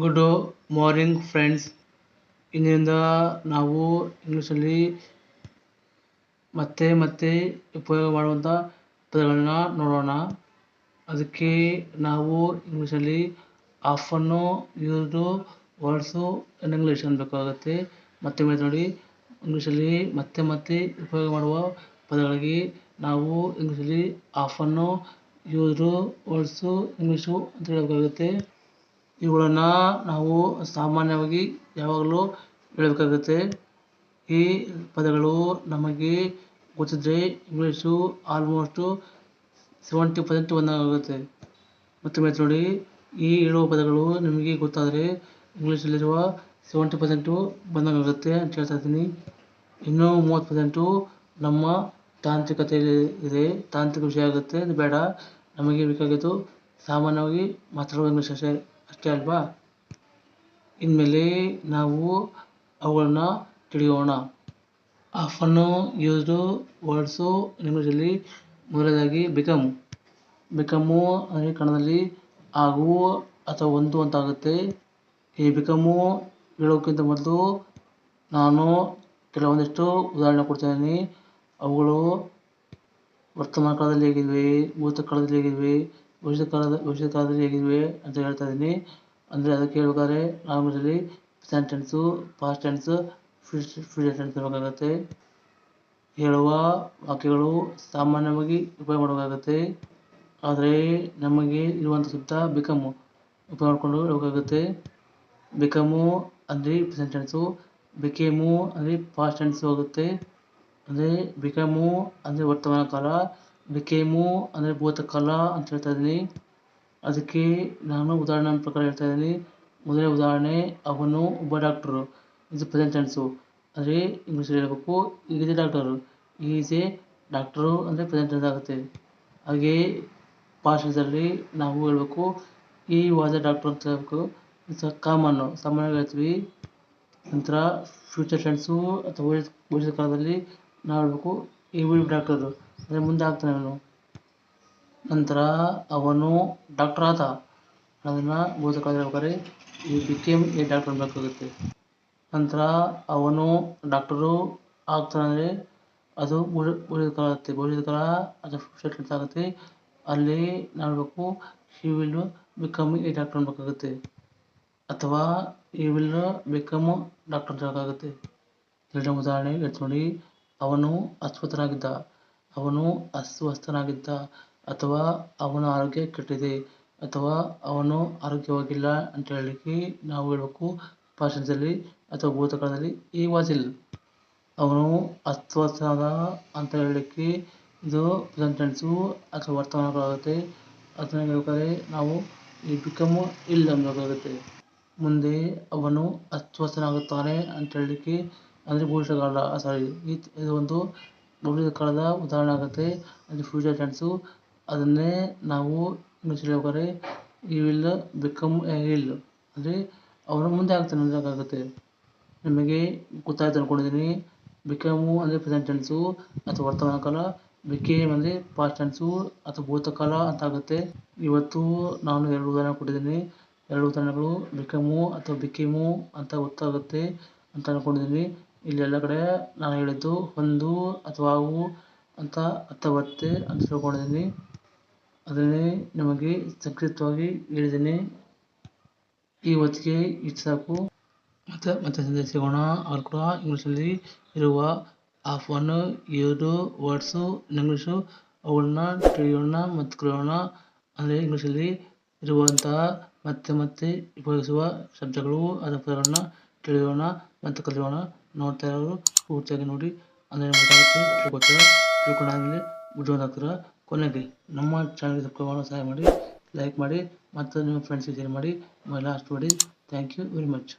Good morning friends ಇಂದಿನಿಂದ ನಾವು ಇಂಗ್ಲೀಷಲ್ಲಿ ಮತ್ತೆ ಮತ್ತೆ ಉಪಯೋಗ ಮಾಡುವಂಥ ಪದಗಳನ್ನ ನೋಡೋಣ. ಅದಕ್ಕೆ ನಾವು ಇಂಗ್ಲೀಷಲ್ಲಿ ಆಫನ್ನು ಯೂಸ್ಡು ವರ್ಡ್ಸು ಇನ್ ಇಂಗ್ಲೀಷ್ ಅನ್ಬೇಕಾಗುತ್ತೆ. ಮತ್ತೆ ಮತ್ತೆ ನೋಡಿ, ಇಂಗ್ಲೀಷಲ್ಲಿ ಮತ್ತೆ ಮತ್ತೆ ಉಪಯೋಗ ಮಾಡುವ ಪದಗಳಿಗೆ ನಾವು ಇಂಗ್ಲೀಷಲ್ಲಿ ಆಫನ್ನು ಯೂಸ್ಡು ವರ್ಡ್ಸು ಇಂಗ್ಲೀಷು ಅಂತ ಹೇಳಬೇಕಾಗುತ್ತೆ. ಇವುಗಳನ್ನು ನಾವು ಸಾಮಾನ್ಯವಾಗಿ ಯಾವಾಗಲೂ ಹೇಳಬೇಕಾಗುತ್ತೆ. ಈ ಪದಗಳು ನಮಗೆ ಗೊತ್ತಿದ್ದರೆ ಇಂಗ್ಲೀಷು ಆಲ್ಮೋಸ್ಟು ಸೆವೆಂಟಿ ಪರ್ಸೆಂಟ್ ಒಂದಾಗುತ್ತೆ ಮತ್ತು ಮತ್ತೆ ನೋಡಿ, ಈ ಹೇಳುವ ಪದಗಳು ನಿಮಗೆ ಗೊತ್ತಾದರೆ ಇಂಗ್ಲೀಷಲ್ಲಿರುವ ಸೆವೆಂಟಿ ಪರ್ಸೆಂಟು ಬಂದಂಗಾಗುತ್ತೆ ಅಂತ ಹೇಳ್ತಾ ಇದ್ದೀನಿ. ಇನ್ನೂ ಮೂವತ್ತು ಪರ್ಸೆಂಟು ನಮ್ಮ ತಾಂತ್ರಿಕತೆಯಲ್ಲಿ ಇದೆ. ತಾಂತ್ರಿಕ ವಿಷಯ ಆಗುತ್ತೆ, ಅದು ಬೇಡ. ನಮಗೆ ಬೇಕಾಗಿದ್ದು ಸಾಮಾನ್ಯವಾಗಿ ಮಾತಾಡುವ ಇಂಗ್ಲೀಷ್ ಅಷ್ಟೇ. ಅಷ್ಟೇ ಅಲ್ವಾ? ಇನ್ಮೇಲೆ ನಾವು ಅವುಗಳನ್ನ ತಿಳಿಯೋಣ. ಆಫನ್ನು ಯೂಸ್ಡು ವರ್ಡ್ಸು ಇಂಗ್ಲೀಷಲ್ಲಿ ಮೊದಲನೇದಾಗಿ ಬಿಕಮ್ ಬಿಕಮ್ಮು ಅಂದರೆ ಕನ್ನಡದಲ್ಲಿ ಆಗು ಅಥವಾ ಒಂದು ಅಂತ ಆಗುತ್ತೆ ಈ ಬಿಕಮ್ಮು ಹೇಳೋಕ್ಕಿಂತ ಮೊದಲು ನಾನು ಕೆಲವೊಂದಿಷ್ಟು ಉದಾಹರಣೆ ಕೊಡ್ತಾಯಿದ್ದೀನಿ ಅವುಗಳು ವರ್ತಮಾನ ಕಾಲದಲ್ಲಿ ಹೇಗಿದ್ವಿ, ಭೂತಕಾಲದಲ್ಲಿ ಹೇಗಿವೆ ಭವಿಷ್ಯತ್ ಕಾಲದ ಭವಿಷ್ಯದ ಕಾಲದಲ್ಲಿ ಹೇಗಿವೆ ಅಂತ ಹೇಳ್ತಾ ಇದ್ದೀನಿ. ಅಂದರೆ ಅದಕ್ಕೆ ಹೇಳ್ಬೇಕಾದ್ರೆ ನಾರ್ಮಲಲ್ಲಿ present tense past tense future tense ಇರಬೇಕಾಗತ್ತೆ ಹೇಳುವ ವಾಕ್ಯಗಳು ಸಾಮಾನ್ಯವಾಗಿ ಉಪಯೋಗ ಮಾಡಬೇಕಾಗತ್ತೆ. ಆದರೆ ನಮಗೆ ಇರುವಂಥ ಶಬ್ದ ಬಿಕಮ್ಮು ಉಪಯೋಗ ಮಾಡಿಕೊಂಡು ಹೇಳಬೇಕಾಗತ್ತೆ ಬಿಕಮ್ಮು ಅಂದರೆ ಪ್ರೆಸೆಂಟ್ ಟೆನ್ಸು ಬಿಕೇಮು ಅಂದರೆ ಪಾಸ್ಟ್ ಟೆನ್ಸು ಆಗುತ್ತೆ ಅಂದರೆ ಬಿಕಮು ಅಂದರೆ ವರ್ತಮಾನ ಕಾಲ ಬಿಕೇಮು ಅಂದರೆ ಭೂತಕಾಲ ಅಂತ ಹೇಳ್ತಾ ಇದ್ದೀನಿ. ಅದಕ್ಕೆ ನಾನು ಉದಾಹರಣೆ ಪ್ರಕಾರ ಹೇಳ್ತಾ ಇದ್ದೀನಿ. ಮೊದಲನೇ ಉದಾಹರಣೆ, ಅವನು ಒಬ್ಬ ಡಾಕ್ಟ್ರು ಇದು ಪ್ರೆಸೆಂಟ್ ಟೆನ್ಸು ಅಂದರೆ ಇಂಗ್ಲೀಷಲ್ಲಿ ಹೇಳಬೇಕು. Is a doctor is a doctor ಅಂದರೆ ಪ್ರೆಸೆಂಟ್ ಟೆನ್ಸ್ ಆಗುತ್ತೆ. ಹಾಗೆ ಭಾಷೆದಲ್ಲಿ ನಾವು ಹೇಳಬೇಕು ಈ ವಾಸ್ ಎ ಡಾಕ್ಟರ್ ಅಂತ ಹೇಳಬೇಕು. ಇಟ್ಸ್ ಕಾಮನ್ನು ಸಾಮಾನ್ಯವಾಗಿ ಹೇಳ್ತೀವಿ. ನಂತರ ಫ್ಯೂಚರ್ ಟೆನ್ಸು ಅಥವಾ ಭವಿಷ್ಯತ್ ಕಾಲದಲ್ಲಿ ನಾವು ಹೇಳಬೇಕು ಈ ವಿಲ್ ಡಾಕ್ಟರು ಅಂದರೆ ಮುಂದೆ ಆಗ್ತಾನೆ ಅವನು. ನಂತರ ಅವನು ಡಾಕ್ಟರ್ ಆತ ಅದನ್ನು ಭೂತಕಾಲದಲ್ಲಿ ಬೇಕಾದ್ರೆ ಈ ಬಿಕೇಮ್ ಎ ಡಾಕ್ಟರ್ ಬೇಕಾಗುತ್ತೆ ನಂತರ ಅವನು ಡಾಕ್ಟರು ಆಗ್ತಾನಂದರೆ ಅದು ಉಳಿದ ಕಾಲ ಆಗುತ್ತೆ ಉಳಿದ ಕಾಲ ಅದು ಟೆನ್ಸ್ ಆಗುತ್ತೆ. ಅಲ್ಲಿ ನೋಡಬೇಕು he will become a doctor ಅನ್ಬೇಕಾಗುತ್ತೆ ಅಥವಾ ಈ ವಿಲ್ ಬಿಕಮ್ ಡಾಕ್ಟರ್ ಅಂತ ಹೇಳೋಕ್ಕಾಗುತ್ತೆ ಎರಡನೇ ಉದಾಹರಣೆ ಹೇಳ್ತೀನಿ ನೋಡಿ. ಅವನು ಅಸ್ವಸ್ಥನಾಗಿದ್ದ ಅವನು ಅಸ್ವಸ್ಥನಾಗಿದ್ದ, ಅಥವಾ ಅವನ ಆರೋಗ್ಯ ಕೆಟ್ಟಿದೆ, ಅಥವಾ ಅವನು ಆರೋಗ್ಯವಾಗಿಲ್ಲ ಅಂತ ಹೇಳಲಿಕ್ಕೆ ನಾವು ಹೇಳಬೇಕು, ಭಾಷಣದಲ್ಲಿ ಅಥವಾ ಭೂತಕಾಲದಲ್ಲಿ ಈ ವಾಜಿಲ್. ಅವನು ಅಸ್ವಸ್ಥನಾದ ಅಂತ ಹೇಳಲಿಕ್ಕೆ ಇದು ಪ್ರೆಸೆಂಟ್ ಅಥವಾ ವರ್ತಮಾನಗಳಾಗುತ್ತೆ. ಅದನ್ನ ಹೇಳ್ಬೇಕಾದ್ರೆ ನಾವು ಈ ಬಿಕಮ್ ಇಲ್ಲ ಅನ್ನಬೇಕಾಗುತ್ತೆ ಮುಂದೆ ಅವನು ಅಸ್ವಸ್ಥನಾಗುತ್ತಾನೆ ಅಂತ ಹೇಳಲಿಕ್ಕೆ ಅಂದರೆ ಭವಿಷ್ಯಕಾಲ ಸಾರಿ ಇದು ಒಂದು ಭವಿಷ್ಯ ಕಾಲದ ಉದಾಹರಣೆ ಆಗುತ್ತೆ. ಅದು ಫ್ಯೂಚರ್ ಟೆನ್ಸು ಅದನ್ನೇ ನಾವು ಇಂಗ್ಲೀಷಲ್ಲಿ ಹೇಳ್ಬೇಕಾದ್ರೆ ಈ ವಿಲ್ ಬಿಕಮ್ ಎ ಹಿಲ್ ಅಂದರೆ ಅವರ ಮುಂದೆ ಆಗ್ತಾನೆ ಆಗುತ್ತೆ. ನಿಮಗೆ ಗೊತ್ತಾಯ್ತು ಅಂದ್ಕೊಂಡಿದ್ದೀನಿ ಬಿಕಮು ಅಂದರೆ ಪ್ರೆಸೆಂಟ್ ಟೆನ್ಸು ಅಥವಾ ವರ್ತಮಾನ ಕಾಲ ಬಿಕೇಮ್ ಅಂದರೆ ಪಾಸ್ಟ್ ಟೆನ್ಸು ಅಥವಾ ಭೂತಕಾಲ ಅಂತ ಆಗುತ್ತೆ. ಇವತ್ತು ನಾನು ಎರಡು ಉದಾಹರಣೆ ಕೊಟ್ಟಿದ್ದೀನಿ ಎರಡು ಉದಾಹರಣೆಗಳು ಬಿಕಮು ಅಥವಾ ಬಿಕೇಮು ಅಂತ ಗೊತ್ತಾಗುತ್ತೆ ಅಂತ ಅಂದ್ಕೊಂಡಿದ್ದೀನಿ ಇಲ್ಲಿ ಎಲ್ಲ ಕಡೆ ನಾನು ಹೇಳಿದ್ದು ಒಂದು ಅಥವಾ ಅವು ಅಂತ ಅರ್ಥ ಅಂತ ತಿಳ್ಕೊಂಡಿದ್ದೀನಿ. ಅದನ್ನೇ ನಿಮಗೆ ಸಂಕ್ಷಿಪ್ತವಾಗಿ ಹೇಳಿದ್ದೀನಿ. ಈ ಹೊತ್ತಿಗೆ ಇಷ್ಟು ಸಾಕು. ಮತ್ತೆ ಮತ್ತೆ ಸಂಜೆ ಸಿಗೋಣ ಅವ್ರು ಕೂಡ ಇಂಗ್ಲೀಷಲ್ಲಿ ಇರುವ ಆಫ್ ಒನ್, ಎರಡು, ವರ್ಡ್ಸು, ಇಂಗ್ಲೀಷು, ಅವುಗಳನ್ನ ತಿಳಿಯೋಣ ಮತ್ತು ಕಲಿಯೋಣ ಅಂದರೆ ಇಂಗ್ಲೀಷಲ್ಲಿ ಇರುವಂತಹ ಮತ್ತೆ ಮತ್ತೆ ಉಪಯೋಗಿಸುವ ಶಬ್ದಗಳು ಅದರ ಪದಗಳನ್ನ ತಿಳಿಯೋಣ ಮತ್ತು ಕಲಿಯೋಣ. ನೋಡ್ತಾ ಇರೋರು ಪೂರ್ತಿಯಾಗಿ ನೋಡಿ, ಅಂದರೆ ಗೊತ್ತಾಗುತ್ತೆ ತಿಳ್ಕೊತಾರೆ ತಿಳ್ಕೊಂಡಾದ್ಮೇಲೆ ಬುದ್ಧಿವಂತ ಕೊನೆಗೆ ನಮ್ಮ ಚಾನಲ್ಗೆ ಸಬ್ಸ್ಕ್ರೈಬ್ ಸಹಾಯ ಮಾಡಿ ಲೈಕ್ ಮಾಡಿ, ಮತ್ತು ನಿಮ್ಮ ಫ್ರೆಂಡ್ಸಿಗೆ ಶೇರ್ ಮಾಡಿ ಲಾಸ್ಟ್ ಮಾಡಿ. Thank you very much